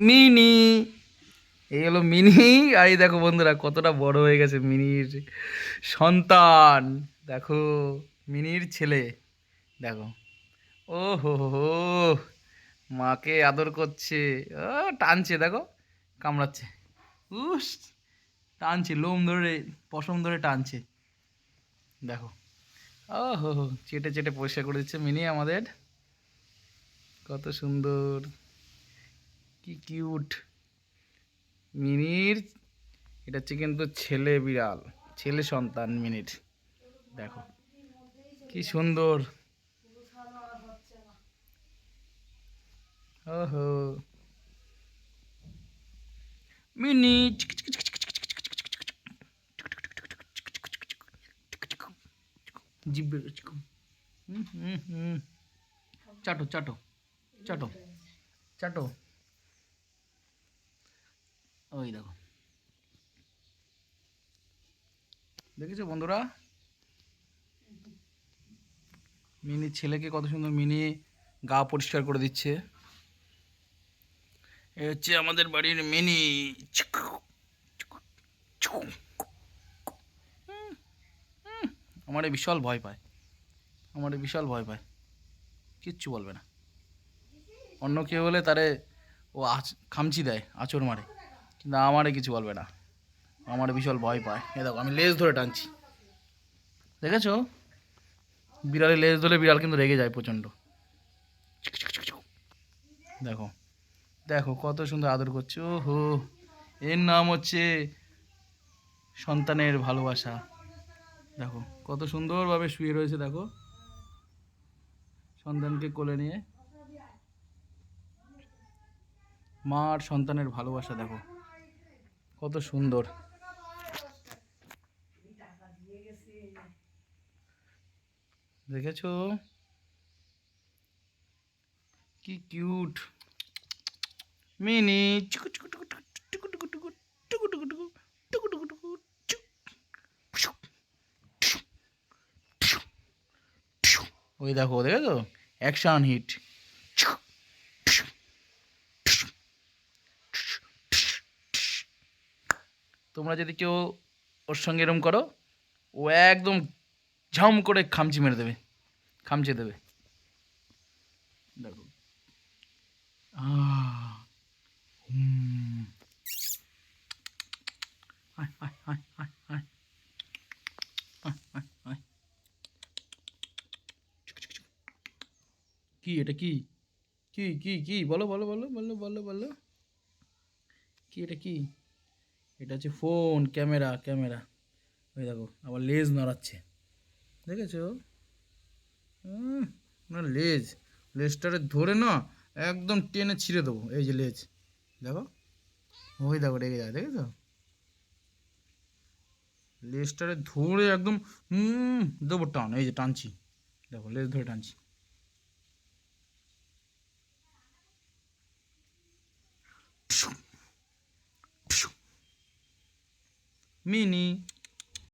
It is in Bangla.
মিনি। এই হলো মিনি। আর এই দেখো বন্ধুরা, কতটা বড় হয়ে গেছে মিনির সন্তান। দেখো, মিনির ছেলে। দেখো। ও হো হো, মাকে আদর করছে। ও, টানছে, দেখো, কামড়াচ্ছে। উস টানছে, লোম ধরে, পশম ধরে টানছে। দেখো। ও হো হো, চেটে চেটে পরিষ্কার করে দিচ্ছে মিনি আমাদের। কত সুন্দর। কি কিউট মিনির এটা হচ্ছে কিন্তু ছেলে বিড়াল ছেলে সন্তান মিনির দেখো কি সুন্দর হুম হুম চাটো চাটো চাটো চাটো ওই দেখো। দেখেছ বন্ধুরা? মিনি ছেলেকে কত সুন্দর মিনি গা পরিষ্কার করে দিচ্ছে। এ হচ্ছে আমাদের বাড়ির মিনি। আমারে বিশাল ভয় পায়। আমারে বিশাল ভয় পায়। কিচ্ছু বলবে না। অন্য কেউ হলে তারে ও খামচি দেয়, আঁচড় মারে। কিন্তু আমারে কিছু বলবে না। আমার বিশাল ভয় পায়। এ দেখো, আমি লেজ ধরে টানছি। দেখেছ? বিড়ালের লেজ ধরে বিড়াল কিন্তু রেগে যায় প্রচণ্ড। দেখো দেখো কত সুন্দর আদর করছে। ও হো এর নাম হচ্ছে সন্তানের ভালোবাসা। দেখো, কত সুন্দরভাবে শুয়ে রয়েছে, দেখো। সন্তানকে কোলে নিয়ে। মা আর সন্তানের ভালোবাসা, দেখো। কত সুন্দর দেখেছ কি কিউট মিনি চুকু টুকু। ওই দেখো দেখেছ অ্যাকশন হিট তোমরা যদি কেউ ওর সঙ্গে এরম করো, ও একদম ঝাম করে খামচি মেরে দেবে, খামচে দেবে। দেখো। কি এটা কি? কি কি কি? বলো বলো বলো বলো বলো বলো। কি এটা কি? এটা হচ্ছে ফোন, ক্যামেরা ক্যামেরা। ওই দেখো, আবার লেজ নড়াচ্ছে। দেখেছ? না, লেজ। লেজটারে ধরে না একদম টেনে ছিঁড়ে দেবো, এই যে লেজ। দেখো? ওই দেখো, রেগে যায়, দেখেছ? লেজটারে ধরে একদম হুম দেবো টান, এই যে টানছি। দেখো, লেজ ধরে টানছি। mini.